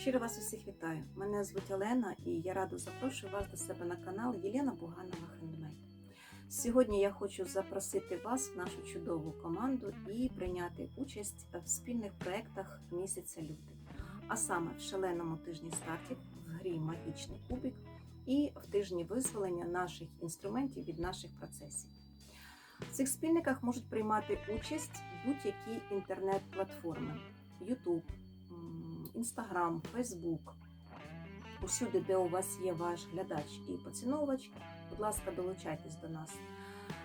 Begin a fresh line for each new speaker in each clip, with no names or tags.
Щиро вас усіх вітаю. Мене звуть Олена і я радо запрошую вас до себе на канал Єлена Буганова Хендмейд. Сьогодні я хочу запросити вас в нашу чудову команду і прийняти участь в спільних проєктах місяця лютий, а саме в шаленому тижні стартів, в грі Магічний кубик і в тижні визволення наших інструментів від наших процесів. В цих спільниках можуть приймати участь будь-які інтернет-платформи: YouTube, Instagram, Фейсбук, Усюди, де у вас є ваш глядач і поціновувач, будь ласка, долучайтесь до нас.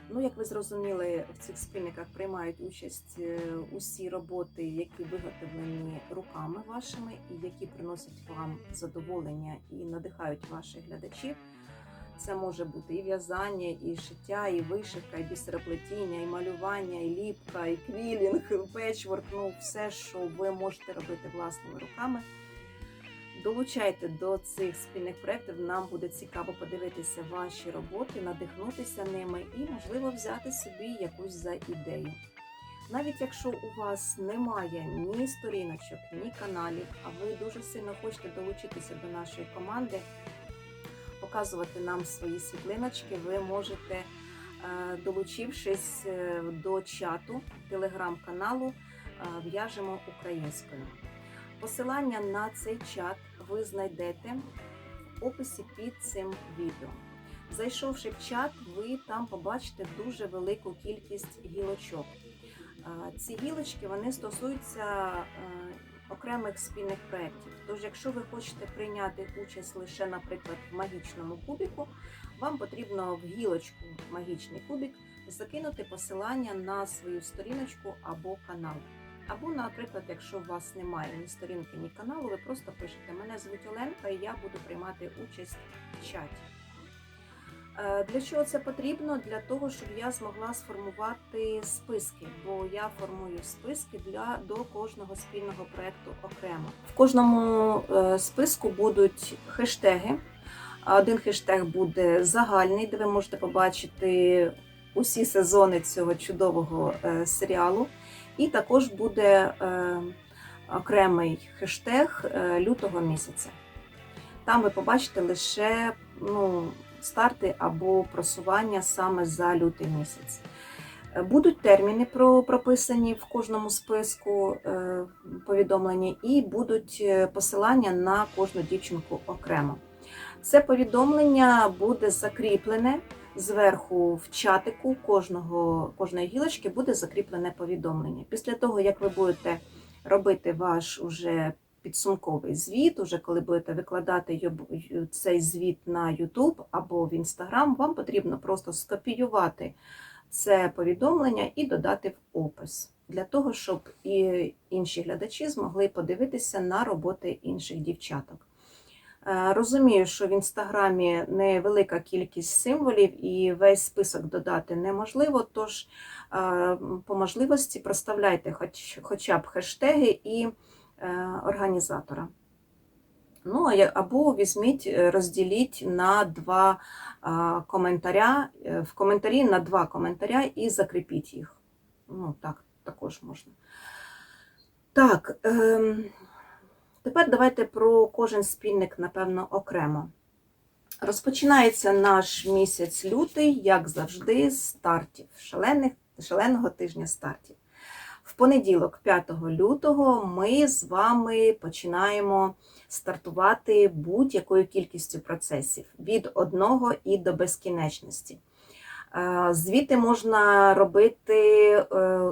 Ну, як ви зрозуміли, в цих спільниках приймають участь е, усі роботи, які виготовлені руками вашими, і які приносять вам задоволення і надихають ваших глядачів. Це може бути і в'язання, і шиття, і вишивка, і бісероплетіння, і малювання, і ліпка, і квілінг, і печворк, ну все, що ви можете робити власними руками. Долучайте до цих спільних проєктів. Нам буде цікаво подивитися ваші роботи, надихнутися ними і, можливо, взяти собі якусь за ідею. Навіть якщо у вас немає ні сторіночок, ні каналів, а ви дуже сильно хочете долучитися до нашої команди, показувати нам свої світлиночки, ви можете, е, долучившись е, до чату телеграм-каналу, е, в'яжемо українською. Посилання на цей чат ви знайдете в описі під цим відео. Зайшовши в чат, ви там побачите дуже велику кількість гілочок. Ці гілочки вони стосуються окремих спільних проєктів. Тож, якщо ви хочете прийняти участь лише, наприклад, в магічному кубіку, вам потрібно в гілочку Магічний кубік закинути посилання на свою сторіночку або канал. Або, наприклад, якщо у вас немає ні сторінки, ні каналу, ви просто пишете Мене звуть Оленка і я буду приймати участь в чаті. Е, Для чого це потрібно? Для того, щоб я змогла сформувати списки, бо я формую списки для до кожного спільного проєкту окремо. В кожному е, списку будуть хештеги. Один хештег буде загальний, де ви можете побачити усі сезони цього чудового е, серіалу. І також буде окремий хештег лютого місяця. Там ви побачите лише ну, старти або просування саме за лютий місяць. Е, Будуть терміни про, прописані в кожному списку е, повідомлені, і будуть е, посилання на кожну дівчинку окремо. Це повідомлення буде закріплене зверху в чатику кожного, кожної гілочки буде закріплене повідомлення. Після того, як ви будете робити ваш уже підсумковий звіт, уже коли будете викладати цей звіт на YouTube або в Instagram, вам потрібно просто скопіювати це повідомлення і додати в опис. Для того, щоб і інші глядачі змогли подивитися на роботи інших дівчаток. Е, Розумію, що в інстаграмі невелика кількість символів і весь список додати неможливо, тож е, по можливості проставляйте хоч, хоча б хештеги і організатора. Ну, або візьміть, е, розділіть на два коментаря, е, в коментарі на два коментаря і закріпіть їх. Ну, так, також можна. Так, ем, тепер давайте про кожен спільник, напевно, окремо. Розпочинається наш місяць лютий, як завжди, з стартів, шалених, шаленого тижня стартів. В понеділок, 5 лютого, ми з вами починаємо стартувати будь-якою кількістю процесів від одного і до безкінечності. Е, Звіти можна робити, е,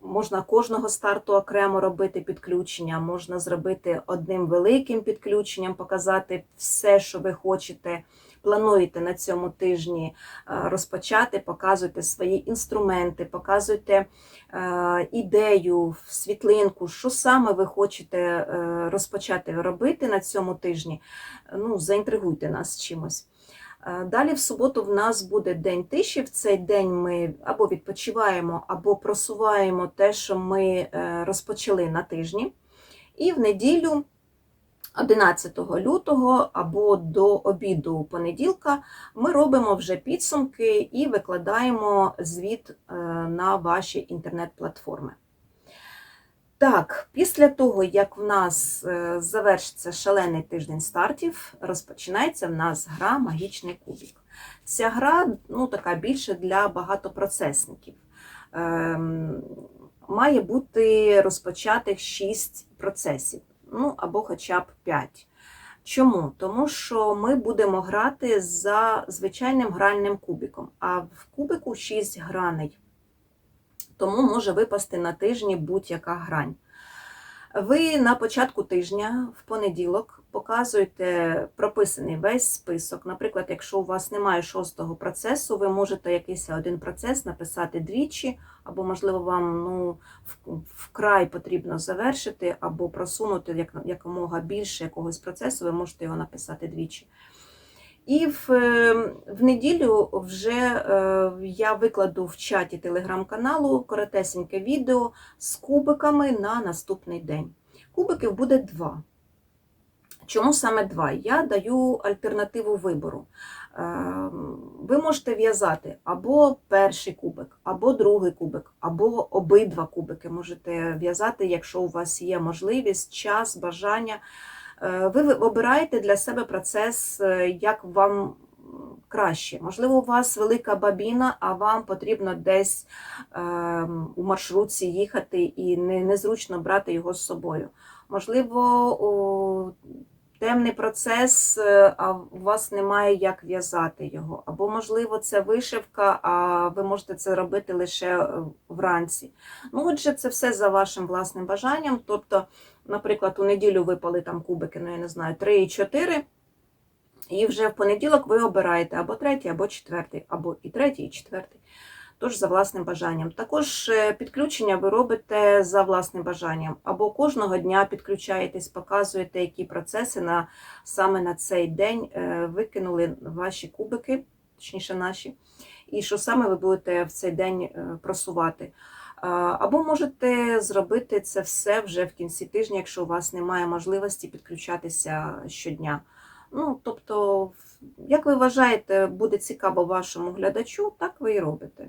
можна кожного старту окремо робити підключення, можна зробити одним великим підключенням, показати все, що ви хочете, плануєте на цьому тижні е, розпочати, показуйте свої інструменти, показуйте е, ідею, світлинку, що саме ви хочете е, розпочати робити на цьому тижні. Ну, заінтригуйте нас чимось. Далі в суботу в нас буде день тиші. В цей день ми або відпочиваємо, або просуваємо те, що ми розпочали на тижні. І в неділю, 11 лютого або до обіду понеділка, ми робимо вже підсумки і викладаємо звіт е, на ваші інтернет-платформи. Так, після того, як в нас е, завершиться шалений тиждень стартів, розпочинається в нас гра Магічний кубік. Ця гра ну, така більше для багатопроцесників. Ем, має бути розпочатих 6 процесів, ну або хоча б 5. Чому? Тому що ми будемо грати за звичайним гральним кубиком, а в кубику 6 граней. Тому може випасти на тижні будь-яка грань. Ви на початку тижня, в понеділок, показуєте прописаний весь список. Наприклад, якщо у вас немає шостого процесу, ви можете якийсь один процес написати двічі, або, можливо, вам ну, вкрай потрібно завершити, або просунути як, якомога більше якогось процесу, ви можете його написати двічі. І в, е, в неділю вже е, я викладу в чаті телеграм-каналу коротесеньке відео з кубиками на наступний день. Кубиків буде два. Чому саме два? Я даю альтернативу вибору. Ем, Ви можете в'язати або перший кубик, або другий кубик, або обидва кубики можете в'язати, якщо у вас є можливість, час, бажання. Е, Ви обираєте для себе процес, е, як вам краще. Можливо, у вас велика бабіна, а вам потрібно десь ем, у маршрутці їхати і не, незручно брати його з собою. Можливо, темний процес, е, а у вас немає як в'язати його. Або, можливо, це вишивка, а ви можете це робити лише вранці. Ну, отже, це все за вашим власним бажанням. Тобто, наприклад, у неділю випали там кубики, ну я не знаю, 3 і 4. І вже в понеділок ви обираєте або третій, або четвертий, або і третій, і четвертий. Тож за власним бажанням. Також е, підключення ви робите за власним бажанням. Або кожного дня підключаєтесь, показуєте, які процеси на, саме на цей день е, викинули ваші кубики, точніше наші, і що саме ви будете в цей день е, просувати. Або можете зробити це все вже в кінці тижня, якщо у вас немає можливості підключатися щодня. Ну, тобто, як ви вважаєте, буде цікаво вашому глядачу, так ви і робите.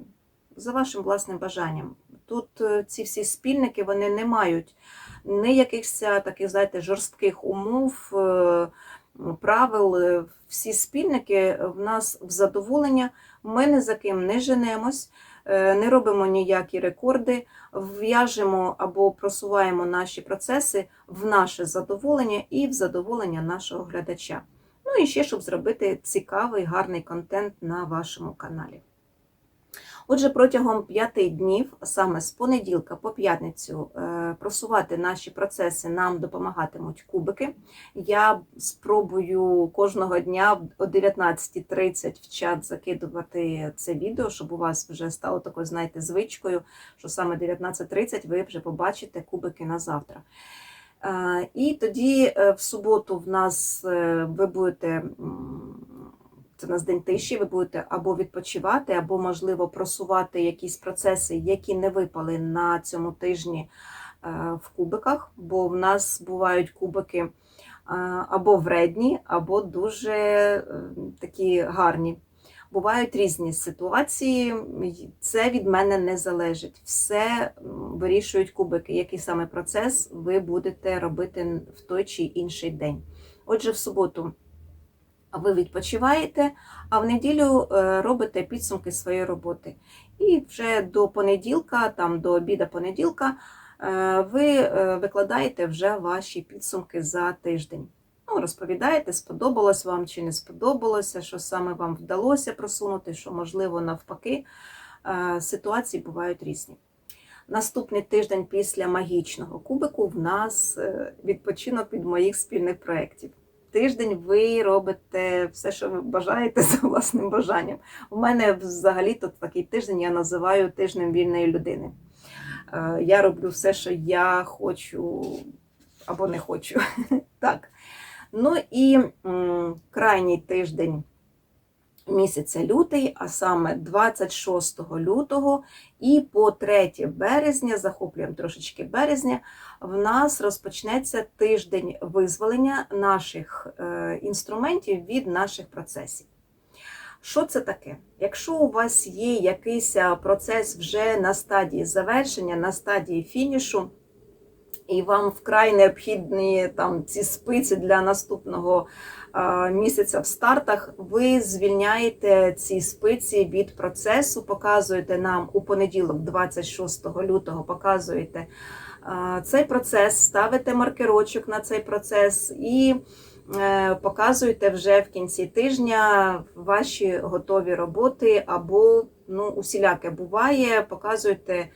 За вашим власним бажанням. Тут е, ці всі спільники вони не мають ні якихось таких, знаєте, жорстких умов, е, правил. Е, Всі спільники в нас в задоволення. Ми ні за ким не женемось, не робимо ніякі рекорди, в'яжемо або просуваємо наші процеси в наше задоволення і в задоволення нашого глядача. Ну і ще, щоб зробити цікавий, гарний контент на вашому каналі. Отже, протягом п'яти днів, саме з понеділка по п'ятницю, е, просувати наші процеси нам допомагатимуть кубики. Я спробую кожного дня о 19.30 в чат закидувати це відео, щоб у вас вже стало такою, знаєте, звичкою, що саме 19.30 ви вже побачите кубики на завтра. Е, І тоді е, в суботу в нас ви будете, у нас день тиші, ви будете або відпочивати, або, можливо, просувати якісь процеси, які не випали на цьому тижні е, в кубиках, бо в нас бувають кубики е, або вредні, або дуже е, такі гарні. Бувають різні ситуації, це від мене не залежить. Все вирішують кубики, який саме процес ви будете робити в той чи інший день. Отже, в суботу ви відпочиваєте, а в неділю е, робите підсумки своєї роботи. І вже до понеділка, там до обіда понеділка, е, ви е, викладаєте вже ваші підсумки за тиждень. Ну, розповідаєте, сподобалось вам чи не сподобалося, що саме вам вдалося просунути, що можливо навпаки. Ситуації бувають різні. Наступний тиждень після магічного кубику в нас відпочинок від моїх спільних проєктів. Тиждень ви робите все, що ви бажаєте за власним бажанням. У мене взагалі тут такий тиждень я називаю тижнем вільної людини. Е, Я роблю все, що я хочу або не хочу. Так. Ну і крайній тиждень місяця лютий, а саме 26 лютого і по 3 березня, захоплюємо трошечки березня, в нас розпочнеться тиждень визволення наших е, інструментів від наших процесів. Що це таке? Якщо у вас є якийсь процес вже на стадії завершення, на стадії фінішу, і вам вкрай необхідні там ці спиці для наступного е, місяця в стартах, ви звільняєте ці спиці від процесу, показуєте нам у понеділок, 26 лютого, показуєте е, цей процес, ставите маркерочок на цей процес і е, показуєте вже в кінці тижня ваші готові роботи або ну, усіляке буває, показуєте е,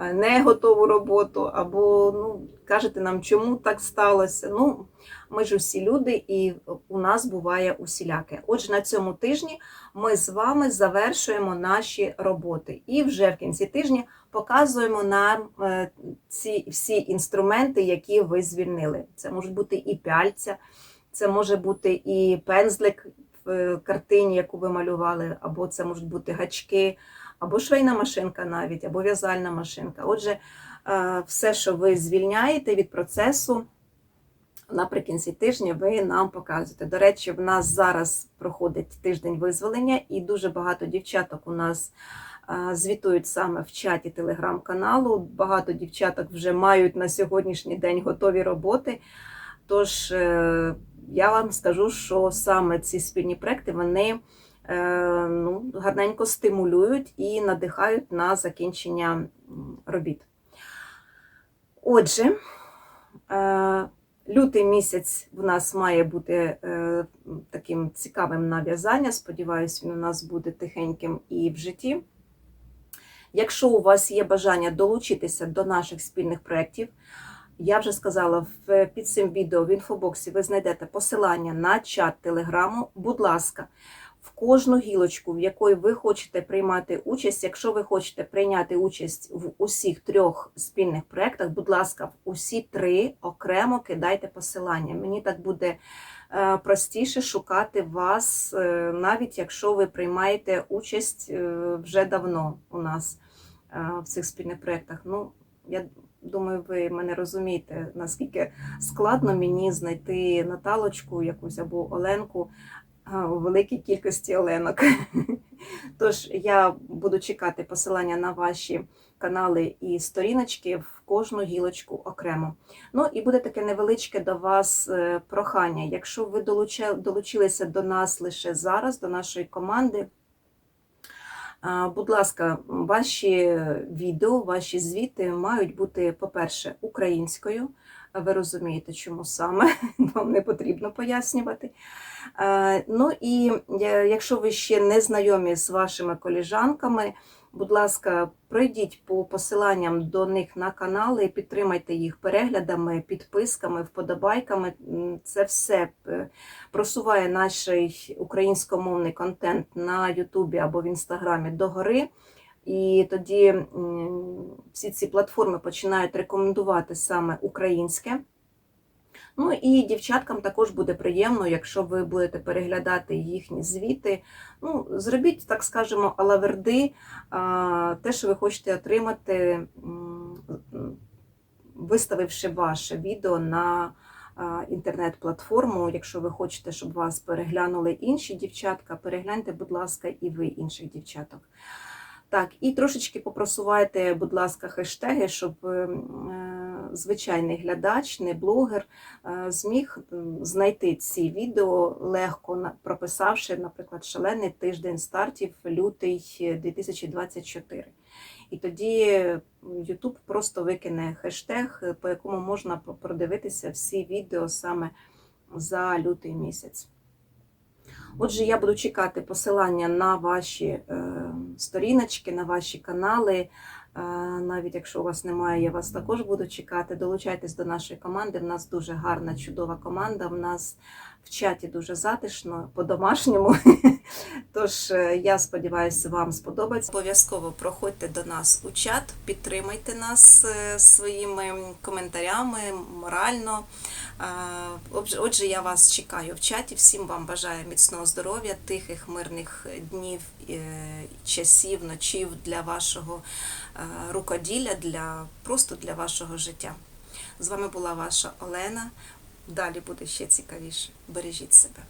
не готову роботу, або ну, кажете нам, чому так сталося. Ну, ми ж усі люди, і у нас буває усіляке. Отже, на цьому тижні ми з вами завершуємо наші роботи. І вже в кінці тижня показуємо нам е, ці всі інструменти, які ви звільнили. Це можуть бути і пяльця, це може бути і пензлик в е, картині, яку ви малювали, або це можуть бути гачки, або швейна машинка навіть, або в'язальна машинка. Отже, е, все, що ви звільняєте від процесу, наприкінці тижня ви нам показуєте. До речі, в нас зараз проходить тиждень визволення, і дуже багато дівчаток у нас е, звітують саме в чаті телеграм-каналу. Багато дівчаток вже мають на сьогоднішній день готові роботи. Тож е, я вам скажу, що саме ці спільні проекти вони ну, гарненько стимулюють і надихають на закінчення робіт. Отже, е, лютий місяць в нас має бути е, таким цікавим на в'язання. Сподіваюсь, він у нас буде тихеньким і в житті. Якщо у вас є бажання долучитися до наших спільних проєктів, я вже сказала, під цим відео в інфобоксі ви знайдете посилання на чат телеграму. Будь ласка, в кожну гілочку, в якої ви хочете приймати участь. Якщо ви хочете прийняти участь в усіх трьох спільних проєктах, будь ласка, в усі три окремо кидайте посилання. Мені так буде е, простіше шукати вас, е, навіть якщо ви приймаєте участь е, вже давно у нас в цих спільних проєктах. Ну, я думаю, ви мене розумієте, наскільки складно мені знайти Наталочку якусь або Оленку у великій кількості Оленок. Тож я буду чекати посилання на ваші канали і сторіночки в кожну гілочку окремо. Ну і буде таке невеличке до вас е, прохання. Якщо ви долучилися до нас лише зараз, до нашої команди. Будь ласка, ваші відео, ваші звіти мають бути, по-перше, українською. Ви розумієте, чому саме вам не потрібно пояснювати. Ну і е, якщо ви ще не знайомі з вашими коліжанками, будь ласка, пройдіть по посиланням до них на канали, підтримайте їх переглядами, підписками, вподобайками. Це все е, просуває наш українськомовний контент на Ютубі або в Інстаграмі догори. І тоді всі ці платформи починають рекомендувати саме українське. Ну і дівчаткам також буде приємно, якщо ви будете переглядати їхні звіти. Ну, зробіть, так скажемо, алаверди, те, що ви хочете отримати, виставивши ваше відео на інтернет-платформу. Якщо ви хочете, щоб вас переглянули інші дівчатка, перегляньте, будь ласка, і ви інших дівчаток. Так, і трошечки попросувайте, будь ласка, хештеги, щоб ем, е, звичайний глядач, не блогер, е, зміг знайти ці відео легко, прописавши, наприклад, шалений тиждень стартів лютий 2024. І тоді YouTube просто викине хештег, по якому можна продивитися всі відео саме за лютий місяць. Отже, я буду чекати посилання на ваші е, сторіночки, на ваші канали. Е, навіть якщо у вас немає, я вас також буду чекати. Долучайтесь до нашої команди. В нас дуже гарна, чудова команда. В нас в чаті дуже затишно, по-домашньому. Тож е, я сподіваюся, вам сподобається. Обов'язково проходьте до нас у чат, підтримайте нас е, своїми коментарями морально. Отже- я вас чекаю в чаті. Всім вам бажаю міцного здоров'я, тихих, мирних днів, е, часів, ночів для вашого рукоділля, для просто для вашого життя. З вами була ваша Олена. Далі буде ще цікавіше. Бережіть себе.